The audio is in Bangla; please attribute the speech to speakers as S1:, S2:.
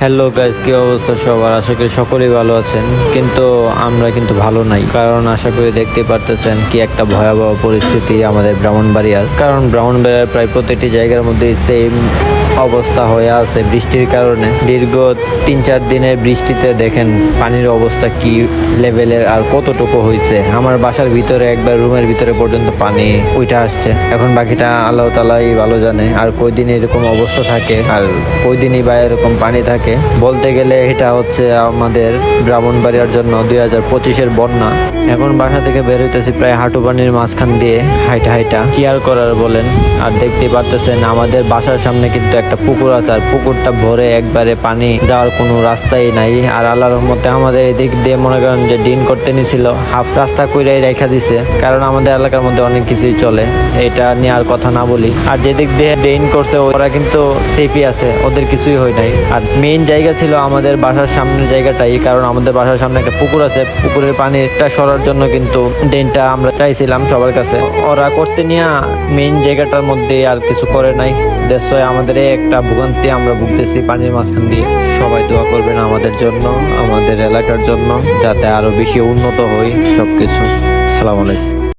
S1: হ্যালো গাইজ কি অবস্থা সবার? আশা করি সকলেই ভালো আছেন, কিন্তু আমরা কিন্তু ভালো নাই। কারণ আশা করি দেখতে পারতেছেন কি একটা ভয়াবহ পরিস্থিতি আমাদের ব্রাহ্মণবাড়িয়ার। কারণ ব্রাহ্মণবাড়িয়ার প্রায় প্রতিটি জায়গার মধ্যে সেম অবস্থা হয়ে আছে বৃষ্টির কারণে। দীর্ঘ তিন চার দিনের বৃষ্টিতে দেখেন পানির অবস্থা কি লেভেলের আর কতটুকু হয়েছে আমার বাসার ভিতরে একবার রুমের ভিতরে পর্যন্ত পানি উঠে আসছে। এখন বাকিটা আল্লাহ তালাই ভালো জানে, আর কয়দিন এরকম অবস্থা থাকে, আর কয়দিনই বা এরকম পানি থাকে বলতে গেলে এটা হচ্ছে আমাদের ব্রাহ্মণবাড়িয়ার জন্য দুই হাজার পঁচিশের বন্যা। এখন বাসা থেকে বের হইতেছি প্রায় হাঁটু পানির মাঝখান দিয়ে হাইটা হাইটা। কি আর করার বলেন? আর দেখতে পারতেছেন, আমাদের বাসার সামনে কিন্তু একটা পুকুর আছে, আর পুকুরটা ভরে একবারে পানি যাওয়ার কোনো রাস্তাই নাই। আর আল্লাহর রহমতে আমাদের এদিক দিয়ে মনে করেন যে ডিন করতে নিছিল, হাফ রাস্তা কইরাই রেখা দিছে, কারণ আমাদের এলাকার মধ্যে অনেক কিছুই চলে। এটা নিয়ে আর কথা না বলি। আর যেদিক দিয়ে ড্রেন করছে, ওরা কিন্তু সেফই আছে, ওদের কিছুই হয় নাই। আর মেইন জায়গা ছিল আমাদের বাসার সামনের জায়গাটাই কারণ আমাদের বাসার সামনে একটা পুকুর আছে। পুকুরের পানিটা সরার জন্য কিন্তু ড্রেনটা আমরা চাইছিলাম সবার কাছে। ওরা করতে নিয়ে মেইন জায়গাটার মধ্যে আর কিছু করে নাই। দেশ আমাদের একটা ভোগান্তি আমরা ভুগতেছি পানির মাঝখান দিয়ে। সবাই দোয়া করবেন আমাদের জন্য, আমাদের এলাকার জন্য, যাতে আরও বেশি উন্নত হই সবকিছু। সালাম আলাইকুম।